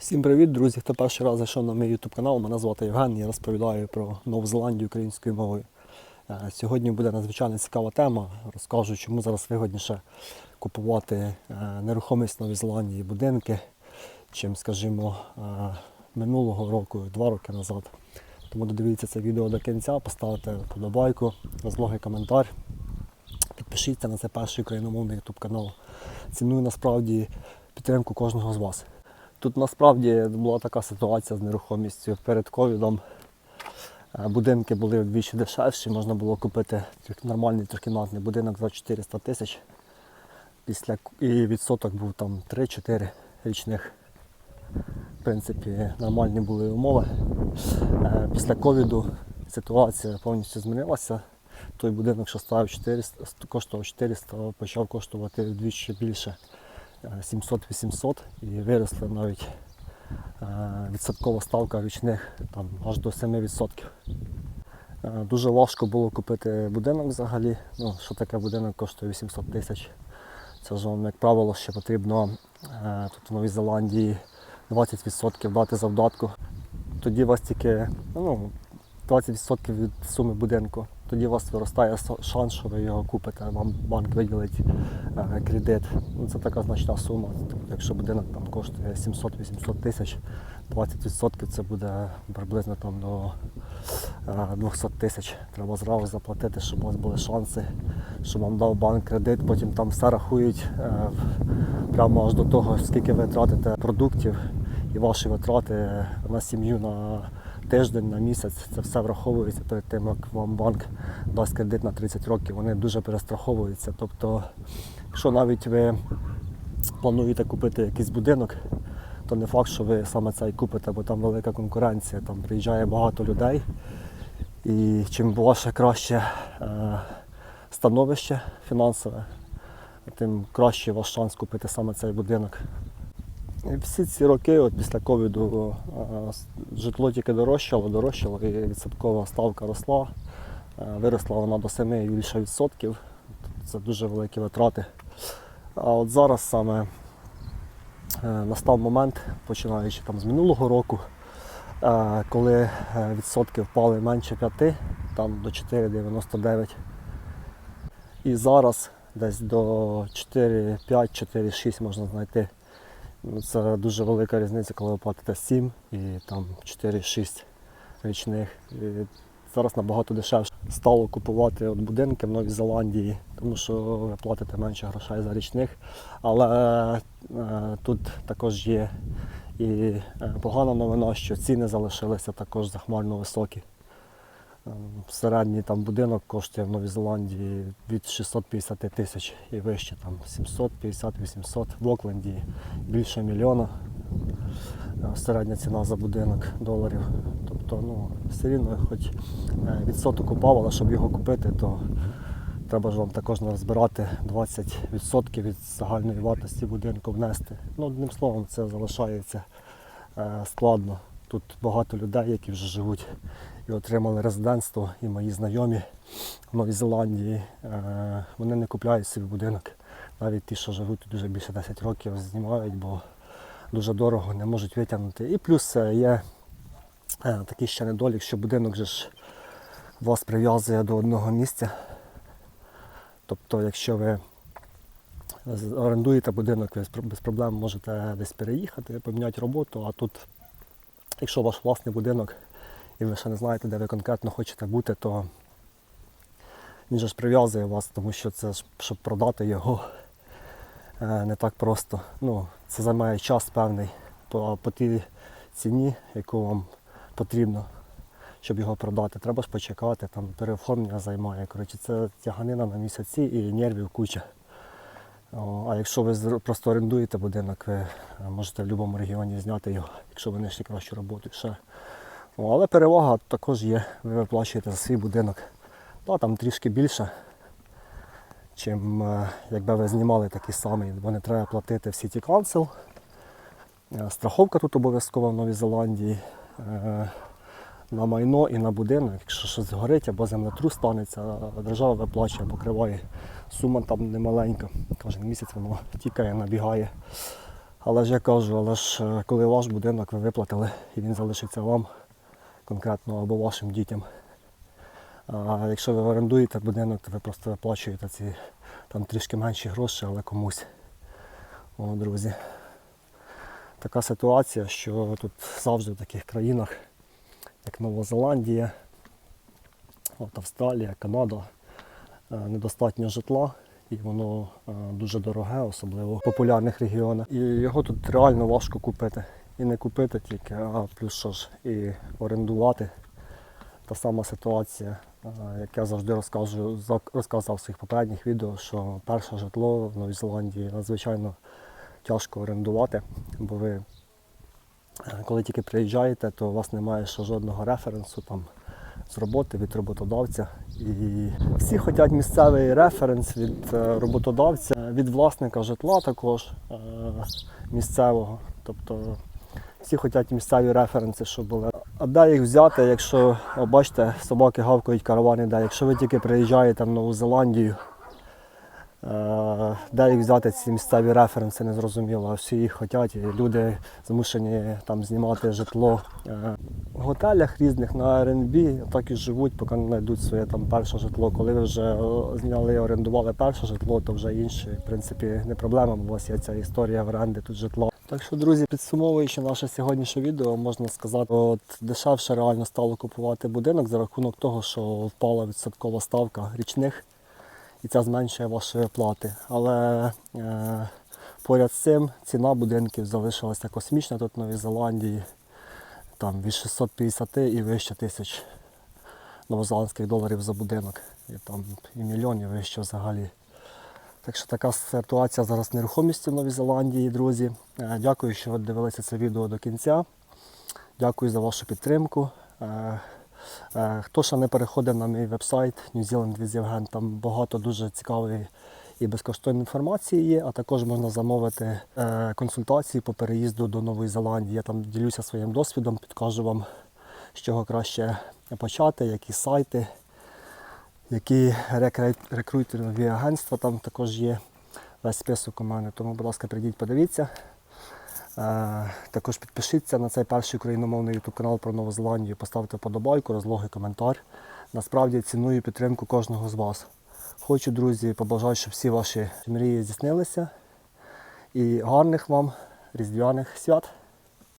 Всім привіт, друзі! Хто перший раз зайшов на мій YouTube канал, мене звати Євген, я розповідаю про Нову Зеландію українською мовою. Е, Сьогодні буде надзвичайно цікава тема. Розкажу, чому зараз вигодніше купувати е, нерухомість в Новій Зеландії, будинки, чим, скажімо, е, минулого року, два роки назад. Тому додивіться це відео до кінця, поставте вподобайку, розлогий коментар. Підпишіться на цей перший україномовний YouTube канал. Ціную насправді підтримку кожного з вас. Тут насправді була така ситуація з нерухомістю перед ковідом. Е, Будинки були вдвічі дешевші, можна було купити нормальний трьохкімнатний будинок за 400 тисяч. Після і відсоток був там 3-4 річних. В принципі, нормальні були умови. Е, Після ковіду ситуація повністю змінилася. Той будинок, що ставив 400, коштував 400, почав коштувати вдвічі більше. Е, 700-800 і виросли навіть е, відсоткова ставка річних там, аж до 7%. Е, Дуже важко було купити будинок взагалі. Ну, що таке будинок коштує 800 тисяч. Це ж як правило, ще потрібно е, тут в Новій Зеландії 20% дати завдатку. Тоді у вас тільки ну, 20% від суми будинку. Тоді у вас виростає шанс, що ви його купите, вам банк виділить е, кредит. Ну, це така значна сума. Якщо будинок там коштує 700-800 тисяч, 20% це буде приблизно там до е, 200 тисяч. Треба зразу заплатити, щоб у вас були шанси, щоб вам дав банк кредит, потім там все рахують е, прямо аж до того, скільки ви тратите продуктів і ваші витрати на сім'ю на тиждень, на місяць. Це все враховується перед тим, як вам банк дасть кредит на 30 років. Вони дуже перестраховуються. Тобто, якщо навіть ви плануєте купити якийсь будинок, то не факт, що ви саме цей купите, бо там велика конкуренція, там приїжджає багато людей. І чим ваше краще е, становище фінансове, тим краще ваш шанс купити саме цей будинок. Всі ці роки, от після ковіду, е, житло тільки дорожчало, дорожчало, і відсоткова ставка росла. Е, Виросла вона до 7 і більше відсотків. Це дуже великі витрати. А от зараз саме е, настав момент, починаючи там з минулого року, коли відсотки впали менше 5, там до 4,99. І зараз десь до 4,5, 4,6 можна знайти. Це дуже велика різниця, коли ви платите 7 і там 4-6 річних. І зараз набагато дешевше стало купувати от будинки в Новій Зеландії, тому що ви платите менше грошей за річних. Але е, тут також є і е, погана новина, що ціни залишилися також захмарно високі. Ем, Середній там будинок коштує в Новій Зеландії від 650 тисяч і вище, там 750-800 в Окленді більше мільйона. Е, Середня ціна за будинок доларів. Тобто, ну, все рівно, хоч е, відсоток упав, але щоб його купити, то треба ж вам також збирати 20% від загальної вартості будинку внести. Ну, одним словом, це залишається е, складно. Тут багато людей, які вже живуть і отримали резидентство, і мої знайомі в Новій Зеландії. Е, Вони не купляють собі будинок. Навіть ті, що живуть тут вже більше 10 років, знімають, бо дуже дорого, не можуть витягнути. І плюс е, є е, такий ще недолік, що будинок же ж вас прив'язує до одного місця. Тобто, якщо ви орендуєте будинок, ви без проблем можете десь переїхати, поміняти роботу, а тут, якщо ваш власний будинок і ви ще не знаєте, де ви конкретно хочете бути, то він же ж прив'язує вас, тому що це ж, щоб продати його е, не так просто. Ну, це займає час певний по, по тій ціні, яку вам потрібно, щоб його продати. Треба ж почекати, там переоформлення займає. Коротше, це тяганина на місяці і нервів куча. А якщо ви просто орендуєте будинок, ви можете в будь-якому регіоні зняти його, якщо ви знайшли кращу роботу. Ще. О, але перевага також є. Ви виплачуєте за свій будинок. Да, там трішки більше, чим е, якби ви знімали такий самий, бо не треба платити в City Council. Е, Страховка тут обов'язкова в Новій Зеландії. Е, На майно і на будинок, якщо щось згорить або землетрус станеться, держава виплачує, покриває. Сума там немаленька. Кожен місяць воно тікає, набігає. Але ж я кажу, але ж коли ваш будинок ви виплатили і він залишиться вам конкретно або вашим дітям. А якщо ви орендуєте будинок, то ви просто виплачуєте ці там трішки менші гроші, але комусь. О, друзі. Така ситуація, що тут завжди в таких країнах, як Нова Зеландія, от Австралія, Канада, е, недостатньо житла, і воно е, дуже дороге, особливо в популярних регіонах. І його тут реально важко купити. І не купити тільки, а плюс що ж і орендувати. Та сама ситуація, як я завжди розказую, за- розказав в своїх попередніх відео, що перше житло в Новій Зеландії надзвичайно тяжко орендувати, бо ви е, коли тільки приїжджаєте, то у вас немає ще жодного референсу там з роботи від роботодавця. І всі хочуть місцевий референс від е, роботодавця, е, від власника житла також місцевого. Тобто всі хочуть місцеві референси, щоб були. А де їх взяти, якщо бачите, собаки гавкають, каравани де. Якщо ви тільки приїжджаєте в Нову Зеландію, Е, Де їх взяти ці місцеві референси, не зрозуміло, всі їх хочуть. І люди змушені там знімати житло е, в готелях різних на Airbnb, так і живуть, поки не знайдуть своє там перше житло. Коли ви вже зняли і орендували перше житло, то вже інше. В принципі, не проблема, у вас є ця історія оренди тут житла. Так що, друзі, підсумовуючи наше сьогоднішнє відео, можна сказати, от дешевше реально стало купувати будинок за рахунок того, що впала відсоткова ставка річних і це зменшує ваші оплати. Але е, поряд з цим ціна будинків залишилася космічна тут в Новій Зеландії. Там від 650 і вище тисяч новозеландських доларів за будинок. І там і мільйонів вище взагалі. Так що така ситуація зараз з нерухомістю в Новій Зеландії, друзі. Е, Дякую, що ви дивилися це відео до кінця. Дякую за вашу підтримку. Е, е, Хто ще не переходив на мій вебсайт New Zealand with Євген, там багато дуже цікавої і безкоштовної інформації є, а також можна замовити консультації по переїзду до Нової Зеландії. Я там ділюся своїм досвідом, підкажу вам, з чого краще почати, які сайти, які рекру- рекрутерові агентства там також є. Весь список у мене. Тому, будь ласка, прийдіть, подивіться. Е, Також підпишіться на цей перший україномовний YouTube канал про Нову Зеландію, поставте вподобайку, розлогий коментар. Насправді ціную підтримку кожного з вас. Хочу, друзі, побажати, щоб всі ваші мрії здійснилися. І гарних вам різдвяних свят.